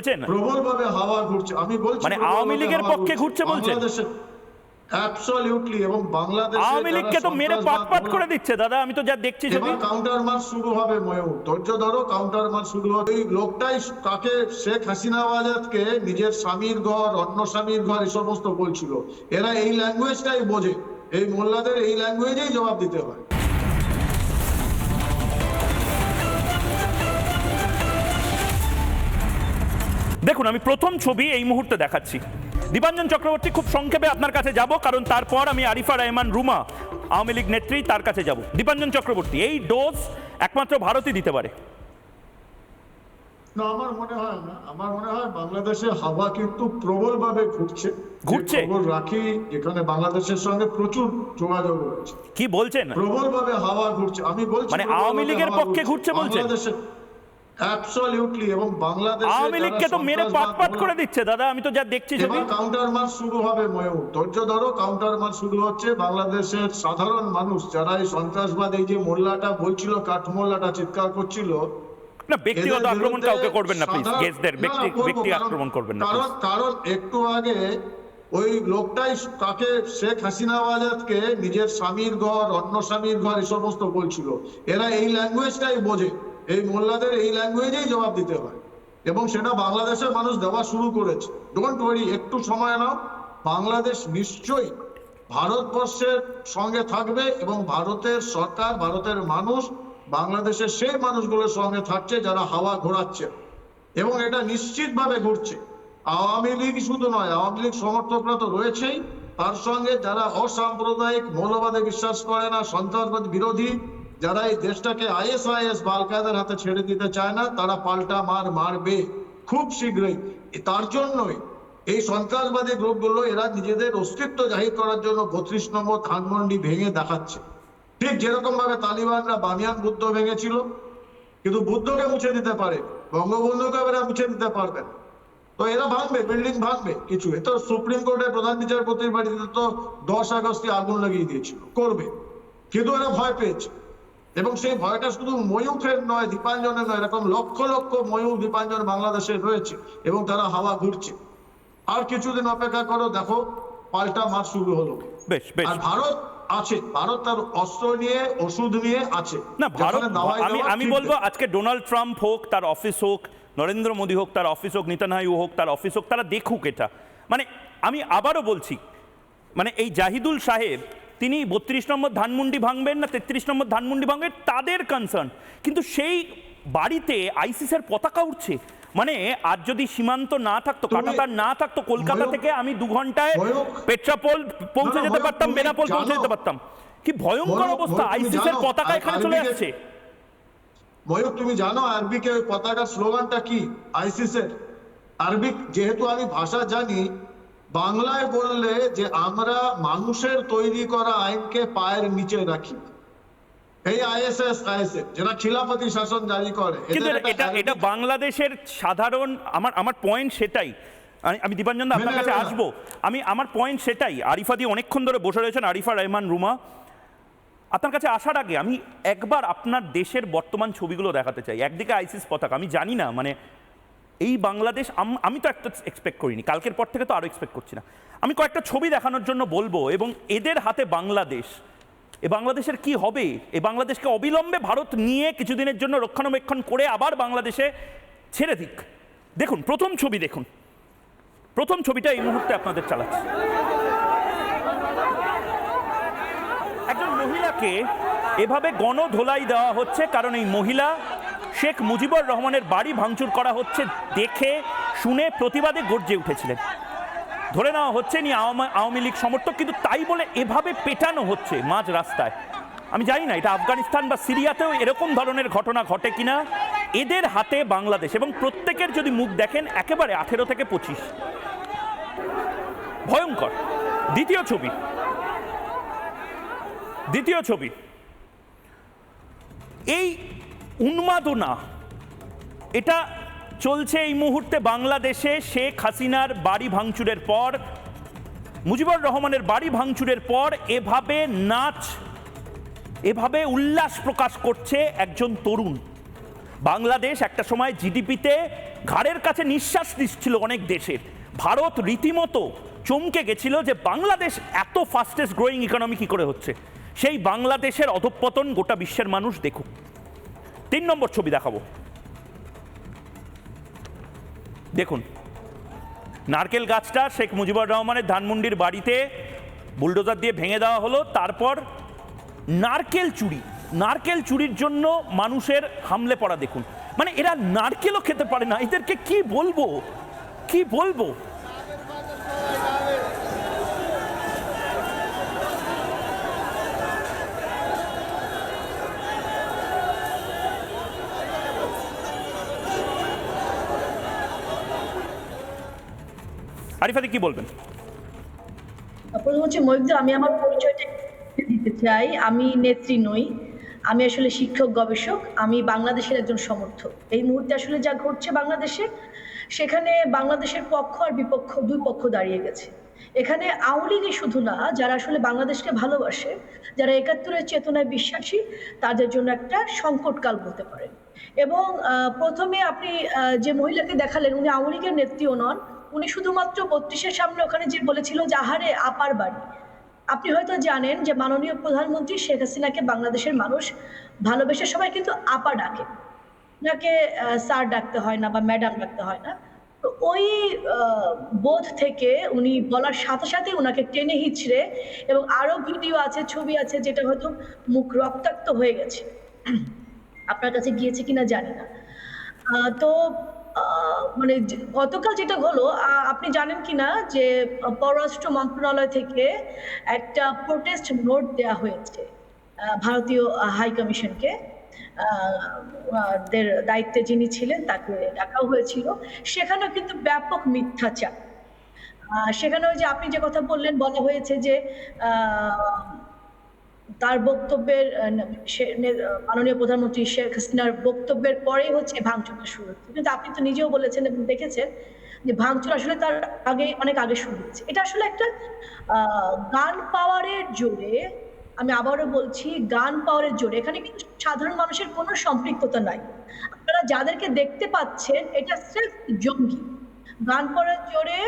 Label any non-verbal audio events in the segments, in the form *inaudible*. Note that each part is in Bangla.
বলছেন? প্রবল ভাবে হাওয়া ঘুরছে। আমি বলছি মানে আওয়ামী লীগের পক্ষে ঘুরছে। বলছেন? অ্যাবসলিউটলি এবং বাংলাদেশে আওয়ামী লীগকে তো মেরে করে দিচ্ছে। দাদা আমি তো যা দেখছি এবার কাউন্টার মার্চ শুরু হবে ময়ূর। ধৈর্য ধরো কাউন্টার মার্চ শুরু হবে। এই লোকটাই কাকে? শেখ হাসিনা আজাদকে নিজের স্বামীর ঘর অন্য স্বামীর ঘর এই সমস্ত বলছিল। এরা এই ল্যাঙ্গুয়েজটাই বোঝে। এই মোল্লাদের এই ল্যাঙ্গুয়েজেই জবাব দিতে হয়। দেখুন আমি প্রথম ছবি এই মুহূর্তে দেখাচ্ছি। দীপাঞ্জন চক্রবর্তী খুব সংক্ষেপে আপনার কাছে যাব কারণ তারপর আমি আরিফা রহমান রুমা আওয়ামী লীগ নেত্রী তার কাছে যাব। দীপাঞ্জন চক্রবর্তী এই ডোজ একমাত্র ভারতই দিতে পারে। না আমার মনে হয় না। আমার মনে হয় বাংলাদেশে হাওয়া কিন্তু প্রবল ভাবে ঘুরছে? ঘুরছে? রাখি যেখানে বাংলাদেশের সঙ্গে প্রচুর যোগাযোগ রয়েছে। কি বলছেন? প্রবল ভাবে হাওয়া ঘুরছে। আমি বলছি মানে আওয়ামী লীগের পক্ষে ঘুরছে। বলছেন? অ্যাবসলিউটলি এবং বাংলাদেশে আওয়ামী লীগকে তো মেরে করে দিচ্ছে দাদা আমি তো যা দেখছি এবার কাউন্টার মার্চ শুরু হবে ময়ূর। ধৈর্য ধরো কাউন্টার মার্চ শুরু হচ্ছে। বাংলাদেশের সাধারণ মানুষ যারা এই সন্ত্রাসবাদ এই যে মোল্লাটা বলছিল কাঠমোল্লাটা চিৎকার করছিল না ব্যক্তিগত আক্রমণ কাউকে করবেন না প্লিজ গেস্টদের ব্যক্তি ব্যক্তি আক্রমণ করবেন না কারণ কারণ একটু আগে ওই লোকটাই কাকে শেখ হাসিনা আজাদকে নিজের স্বামীর ঘর অন্য স্বামীর ঘর এই সমস্ত বলছিল। এরা এই ল্যাঙ্গুয়েজটাই বোঝে। এই মোল্লাদের এই ল্যাঙ্গুয়েজেই জবাব দিতে হয়। এবং সেটা বাংলাদেশের মানুষ দেওয়া শুরু করেছে। ডোন্ট ওয়ারি একটু সময় নাও। বাংলাদেশ নিশ্চয়ই ভারতবর্ষের সঙ্গে থাকবে এবং ভারতের সরকার, ভারতের মানুষ, বাংলাদেশের সেই মানুষগুলোর সঙ্গে থাকছে যারা হাওয়া ঘোরাচ্ছে। এবং এটা নিশ্চিতভাবে ঘুরছে আওয়ামী লীগ শুধু নয়, আওয়ামী লীগ সমর্থকরা তো রয়েছেই। তার সঙ্গে যারা অসাম্প্রদায়িক মৌলবাদে বিশ্বাস করে না, সন্ত্রাসবাদ বিরোধী যারা এই দেশটাকে আইএসআইএস বাল কায়দার হাতে ছেড়ে দিতে চায় না, তারা পাল্টা মার মারবে খুব শীঘ্রই। তার জন্যই এই সন্ত্রাসবাদী গ্রুপগুলো এরা নিজেদের অস্তিত্ব জাহির করার জন্য বত্রিশ নম্বর ধানমন্ডি ভেঙে দেখাচ্ছে। ঠিক যেরকম ভাবে তালিবানরা বামিয়ান বুদ্ধ ভেঙেছিল, কিন্তু বুদ্ধকে মুছে দিতে পারে বঙ্গবন্ধুকে এরা মুছে দিতে পারবে তো এরা ভাঙবে, বিল্ডিং ভাঙবে কিছু। এ তো সুপ্রিম কোর্টের প্রধান বিচারপতির বাড়িতে তো দশ আগস্টে আগুন লাগিয়ে দিয়েছিল, করবে। কিন্তু এরা ভয় পেয়েছে। এবং সেই ভয়টা শুধু ময়ূখের নয় দীপাঞ্জনের নয় এরকম লক্ষ লক্ষ ময়ূর দীপাঞ্জন বাংলাদেশে রয়েছে এবং তারা হাওয়া ঘুরছে। আর কিছুদিন অপেক্ষা করো দেখো পাল্টা মার শুরু হলো। বেশ বেশ। আর ভারত আছে ভারত তার অস্ত্র নিয়ে ওষুধ নিয়ে আছে। না ভারত আমি আমি বলব আজকে ডোনাল্ড ট্রাম্প হোক তার অফিস হোক নরেন্দ্র মোদী হোক তার অফিস হোক হোক তার অফিস হোক তারা দেখুক এটা। মানে আমি আবারও বলছি মানে এই জাহিদুল সাহেব তিনি বত্রিশ নম্বর ধানমন্ডি ভাঙবেন না তেত্রিশ নম্বর ধানমন্ডি ভাঙবেন তাদের কনসার্ন কিন্তু সেই বাড়িতে আইসিসের পতাকা উঠছে। মানে আর যদি সীমান্ত না থাকতো কাটাতার না থাকতো কলকাতা থেকে আমি দু ঘন্টায় পেট্রাপোল পৌঁছে যেতে পারতাম বেনাপোল পৌঁছে যেতে পারতাম। কি ভয়ঙ্কর অবস্থা আইসিসের পতাকা এখানে চলে আসছে। ময়ূক তুমি জানো আরবিকে ওই পতাকার স্লোগানটা কি আইসিসের আরবিক যেহেতু আমি ভাষা জানি বাংলায় বললে যে আমরা মানুষের তৈরি করা আইনকে পায়ের নিচে রাখি। এই আইএসএস আইএসএফ খিলাফতি শাসন জারি করে এটা- এটা এটা বাংলাদেশের সাধারণ আমার আমার পয়েন্ট সেটাই। আমি- দীপাঞ্জন আপনার কাছে আসব। আমি আমার পয়েন্ট সেটাই। আরিফা দিয়ে অনেকক্ষণ ধরে বসে রয়েছেন আরিফা রহমান রুমা। আপনার কাছে আসার আগে আমি একবার আপনার দেশের বর্তমান ছবিগুলো দেখাতে চাই। একদিকে আইসিস পতাকা আমি জানি না মানে এই বাংলাদেশ আম- তো একটা এক্সপেক্ট করিনি, কালকের পর থেকে তো আরও এক্সপেক্ট করছি না। আমি কয়েকটা ছবি দেখানোর জন্য বলব এবং এদের হাতে বাংলাদেশ। এ বাংলাদেশের কি হবে? এ বাংলাদেশকে অবিলম্বে ভারত নিয়ে কিছুদিনের জন্য রক্ষণাবেক্ষণ করে আবার বাংলাদেশে ছেড়ে দিক। দেখুন, প্রথম ছবি দেখুন। প্রথম ছবিটা এই মুহূর্তে আপনাদের চালাচ্ছি। একজন মহিলাকে এভাবে গণধোলাই দেওয়া হচ্ছে, কারণ এই মহিলা শেখ মুজিবুর রহমানের বাড়ি ভাঙচুর করা হচ্ছে দেখে শুনে প্রতিবাদে গর্জে উঠেছিলেন। ধরে নেওয়া হচ্ছে নি আওয়ামী- লীগ সমর্থক, কিন্তু তাই বলে এভাবে পেটানো হচ্ছে মাঝ রাস্তায়। আমি জানি না, এটা আফগানিস্তান বা সিরিয়াতেও এরকম ধরনের ঘটনা ঘটে কিনা। এদের হাতে বাংলাদেশ এবং প্রত্যেকের যদি মুখ দেখেন, একেবারে আঠেরো থেকে পঁচিশ। ভয়ঙ্কর। দ্বিতীয় ছবি। দ্বিতীয় ছবি। এই উন্মাদনা। এটা চলছে এই মুহূর্তে বাংলাদেশে শেখ হাসিনার বাড়ি ভাঙচুরের পর। মুজিবুর রহমানের বাড়ি ভাঙচুরের পর এভাবে নাচ, এভাবে উল্লাস প্রকাশ করছে একজন তরুণ। বাংলাদেশ একটা সময় জিডিপিতে ঘাড়ের কাছে নিঃশ্বাস নিচ্ছিল অনেক দেশের। ভারত রীতিমতো চমকে গেছিল যে বাংলাদেশ এত ফাস্টেস্ট গ্রোয়িং ইকোনমি কী করে হচ্ছে? সেই বাংলাদেশের অধঃপতন গোটা বিশ্বের মানুষ দেখুক। তিন নম্বর ছবি দেখাবো। দেখুন, নারকেল গাছটা শেখ মুজিবুর রহমানের ধানমন্ডির বাড়িতে বুলডোজার দিয়ে ভেঙে দেওয়া হলো, তারপর নারকেল চুরি। নারকেল চুরির জন্য মানুষের হামলে পড়া দেখুন। মানে এরা নারকেলও খেতে পারে না। এদেরকে কি বলব? কি বলব? আরিফাদি কি বলবেন? প্রথম হচ্ছে মহিউদ্দিন আমি আমার পরিচয়টা দিতে চাই। আমি নেত্রী নই, আমি আসলে শিক্ষক, গবেষক, আমি বাংলাদেশের একজন সমর্থক। এই মুহূর্তে আসলে যা ঘটছে বাংলাদেশে, সেখানে বাংলাদেশের পক্ষ আর বিপক্ষ, দুই পক্ষ দাঁড়িয়ে গেছে। এখানে আওয়ামী লীগই শুধু না, যারা আসলে বাংলাদেশকে ভালোবাসে, যারা একাত্তরের চেতনায় বিশ্বাসী, তাদের জন্য একটা সংকটকাল বলতে পারেন। এবং প্রথমে আপনি যে মহিলাকে দেখালেন, উনি আওয়ামী লীগের নেত্রীও নন উনি শুধুমাত্র বত্রিশের সামনে ওখানে যে বলেছিল যে, আহারে, আপার বাড়ি। আপনি হয়তো জানেন যে, মাননীয় প্রধানমন্ত্রী শেখ হাসিনাকে বাংলাদেশের মানুষ ভালোবেসে সবাই কিন্তু আপা ডাকে। ওনাকে স্যার ডাকতে হয় না বা ম্যাডাম ডাকতে হয় না। তো ওই বোধ থেকে উনি বলার সাথে সাথে ওনাকে টেনে হিচড়ে এবং আরও ভিডিও আছে, ছবি আছে, যেটা হয়তো মুখ রক্তাক্ত হয়ে গেছে। *clears throat* আপনার কাছে গিয়েছে কিনা জানি না। তো মানে গতকাল যেটা হলো আপনি জানেন কিনা যে পররাষ্ট্র মন্ত্রণালয় থেকে একটা প্রোটেস্ট নোট দেয়া হয়েছে ভারতীয় হাই কমিশনকে দায়িত্বে যিনি ছিলেন তাকে ডাকা হয়েছিল। সেখানেও কিন্তু ব্যাপক মিথ্যাচার। সেখানে ওই যে আপনি যে কথা বললেন বলা হয়েছে যে আহ, তার বক্তব্যের মাননীয় প্রধানমন্ত্রী শেখ হাসিনার বক্তব্যের পরেই হচ্ছে ভাঙচুরটা শুরু হচ্ছে। কিন্তু আপনি তো নিজেও বলেছেন এবং দেখেছেন যে ভাঙচুর আসলে তার আগে, অনেক আগে শুরু হচ্ছে এটা আসলে একটা গান পাওয়ারের জোরে, আমি আবারও বলছি, গান পাওয়ারের জোরে। এখানে কিন্তু সাধারণ মানুষের কোনো সম্পৃক্ততা নাই। আপনারা যাদেরকে দেখতে পাচ্ছেন, এটা স্রেফ জঙ্গি। গান পাওয়ারের জোরে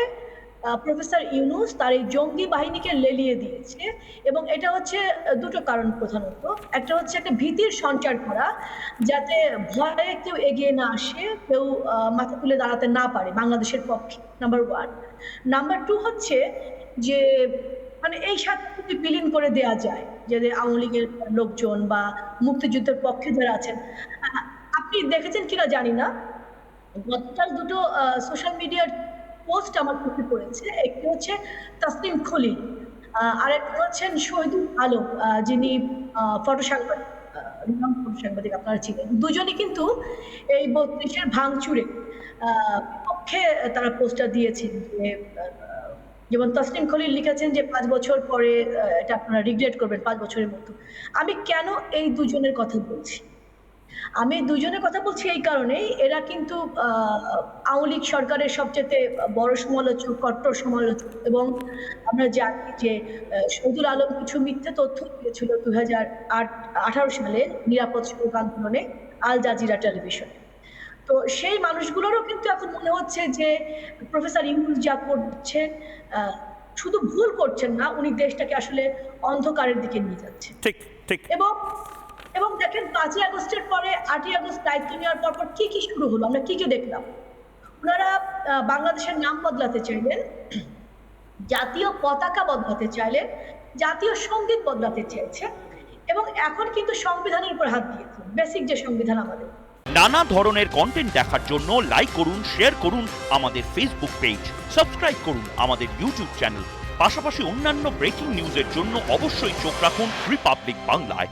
প্রফেসর ইউনুস তার এই জঙ্গি বাহিনীকে লেলিয়ে দিয়েছে এবং এটা হচ্ছে দুটো কারণ প্রধানত। একটা হচ্ছে একটা ভীতির সঞ্চার করা, যাতে ভয়ে কেউ এগিয়ে না আসে, কেউ মাথা তুলে দাঁড়াতে না পারে বাংলাদেশের পক্ষে নাম্বার ওয়ান নাম্বার টু হচ্ছে যে মানে এই সাথে বিলীন করে দেয়া যায় যে আওয়ামী লীগের লোকজন বা মুক্তিযুদ্ধের পক্ষে যারা আছেন। আপনি দেখেছেন কিনা জানি না। গতকাল দুটো সোশ্যাল মিডিয়ার পোস্ট আমার চোখে পড়েছে। একটি হচ্ছে আহ, আর একটা হচ্ছেন শহীদুল আলম যিনি ফটো সাংবাদিক ফটো সাংবাদিক আপনারা ছিলেন দুজনই কিন্তু এই বত্রিশের ভাঙচুরে পক্ষে তারা পোস্টটা দিয়েছেন যে যেমন তসলিম খলিল লিখেছেন যে পাঁচ বছর পরে এটা আপনারা রিগ্রেট করবেন পাঁচ বছরের মতো। আমি কেন এই দুজনের কথা বলছি? আমি দুজনের কথা বলছি এই কারণেই। এরা কিন্তু আহ, আওয়ামী লীগ সরকারের সবচেয়ে বড় সমালোচক কট্টর সমালোচক এবং আমরা জানি যে শহীদুল আলম কিছু মিথ্যে তথ্য দিয়েছিল দুই হাজার আঠারো সালে নিরাপদ সড়ক আন্দোলনে আল জাজিরা টেলিভিশনে তো সেই মানুষগুলোরও কিন্তু এখন মনে হচ্ছে যে প্রফেসর ইউনুস যা করছেন শুধু ভুল করছেন না উনি দেশটাকে আসলে অন্ধকারের দিকে নিয়ে যাচ্ছেন। ঠিক ঠিক। এবং এবং দেখেন পাঁচই আগস্টের পরে আটই আগস্ট দায়িত্ব নেওয়ার পর পর কি কি শুরু হলো? আমরা কি কি দেখলাম? ওনারা বাংলাদেশের নাম বদলাতে চাইলেন, জাতীয় পতাকা বদলাতে চাইলেন, জাতীয় সংগীত বদলাতে চেয়েছে এবং এখন কিন্তু সংবিধানের উপর হাত দিয়েছে বেসিক যে সংবিধান আমাদের। নানা ধরনের কন্টেন্ট দেখার জন্য লাইক করুন শেয়ার করুন আমাদের ফেসবুক পেজ সাবস্ক্রাইব করুন আমাদের ইউটিউব চ্যানেল পাশাপাশি অন্যান্য ব্রেকিং নিউজের জন্য অবশ্যই চোখ রাখুন রিপাবলিক বাংলায়।